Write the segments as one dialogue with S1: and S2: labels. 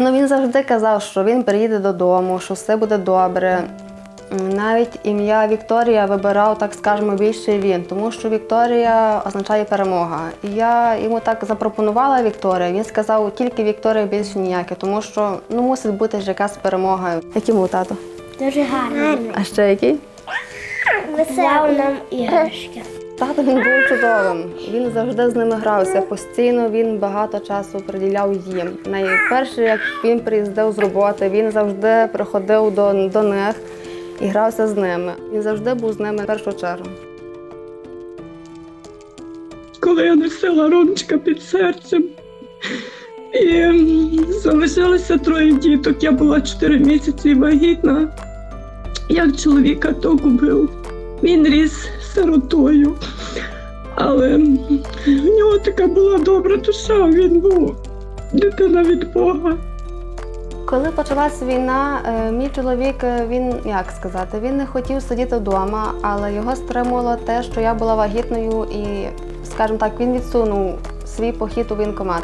S1: Ну він завжди казав, що він приїде додому, що все буде добре. Навіть ім'я Вікторія вибирав, так скажемо, більше він, тому що Вікторія означає перемога. І я йому так запропонувала Вікторія. Він сказав, тільки Вікторія більше ніяке, тому що ну мусить бути ж якась перемога. Який був тато?
S2: Дуже гарно.
S1: А ще який?
S2: Взяв нам іграшки.
S1: Тато він був чудовим. Він завжди з ними грався. Постійно він багато часу приділяв їм. Найперше, як він приїздив з роботи, він завжди приходив до, до них і грався з ними. Він завжди був з ними в першу чергу.
S3: коли я носила Ромчика під серцем. І залишилося троє діток. Я була 4 місяці вагітна. Як чоловіка то губив. Він ріс сиротою. Але в нього така була добра душа, він був дитина від Бога.
S1: Коли почалась війна, е, мій чоловік, е, він як сказати, він не хотів сидіти вдома, але його стримувало те, що я була вагітною і, скажімо так, він відсунув свій похід у воєнкомат.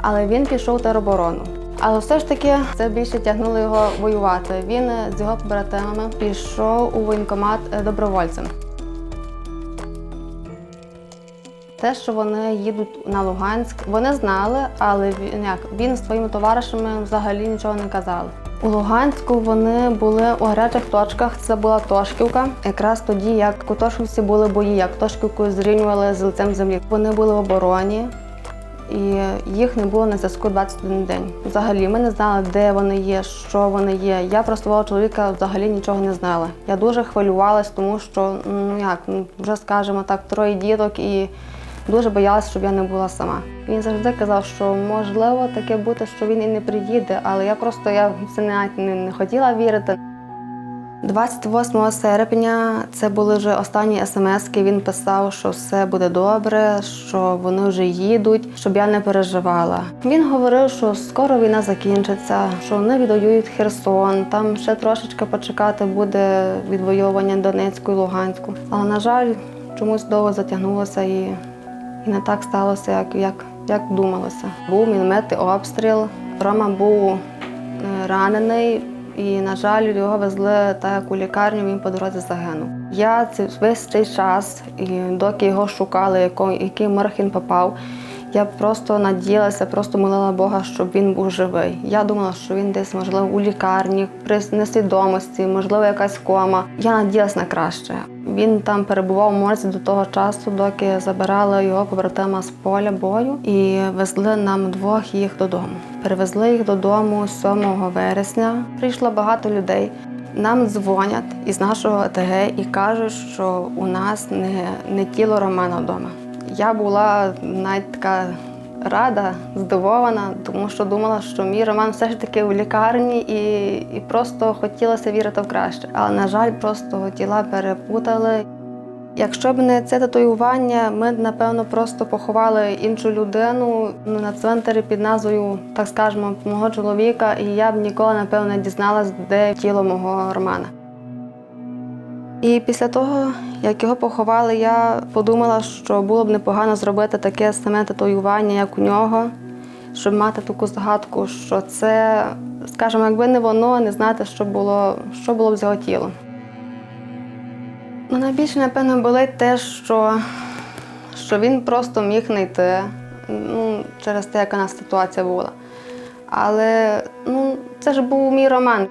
S1: Але він пішов в тероборону. Але все ж таки це більше тягнуло його воювати. Він е, з його побратимами пішов у воєнкомат добровольцем. Те, що вони їдуть на Луганськ, вони знали, але він, як, він своїми товаришами взагалі нічого не казали. У Луганську вони були у гарячих точках. Це була Тошківка. Якраз тоді, як у Тошківці були бої, як Тошківку зрівнювали з лицем землі. Вони були в обороні, і їх не було на зв'язку 21 день. Взагалі, ми не знали, де вони є, що вони є. Я про свого чоловіка взагалі нічого не знала. Я дуже хвилювалась, тому що ну як ну, вже скажімо так, троє діток і дуже боялась, щоб я не була сама. Він завжди казав, що можливо таке бути, що він і не приїде, але я просто я це навіть не, не хотіла вірити. 28 серпня це були вже останні смски. Він писав, що все буде добре, що вони вже їдуть, щоб я не переживала. Він говорив, що скоро війна закінчиться, що вони відвоюють Херсон. Там ще трошечки почекати буде відвоювання Донецьку і Луганську. Але на жаль, чомусь довго затягнулося і, і не так сталося, як, як, як думалося. Був мінометний обстріл. Рома був е, ранений. І, на жаль, його везли так як у лікарню, він по дорозі загинув. Я весь цей час, і доки його шукали, який морг попав, я просто надіялася, просто молила Бога, щоб він був живий. Я думала, що він десь, можливо, у лікарні, при несвідомості, можливо, якась кома. Я надіялась на краще. Він там перебував в морзі до того часу, доки забирали його побратима з поля бою і везли нам двох їх додому. Перевезли їх додому 7 вересня. Прийшло багато людей. Нам дзвонять із нашого ОТГ і кажуть, що у нас не, не тіло Романа вдома. Я була навіть така рада, здивована, тому що думала, що мій Роман все ж таки в лікарні і, і просто хотілося вірити в краще. Але, на жаль, просто тіла перепутали. Якщо б не це татуювання, ми б, напевно, просто поховали іншу людину ну, на цвинтарі під назвою, так скажемо, мого чоловіка, і я б ніколи, напевно, не дізналась, де тіло мого Романа. І після того, як його поховали, я подумала, що було б непогано зробити таке саме татуювання, як у нього, щоб мати таку згадку, що це, скажімо, якби не воно, не знати, що було, що було б з його тілом. Ну, найбільше, напевно, болить те, що, що він просто міг не йти ну, через те, яка у нас ситуація була. Але ну, це ж був мій роман.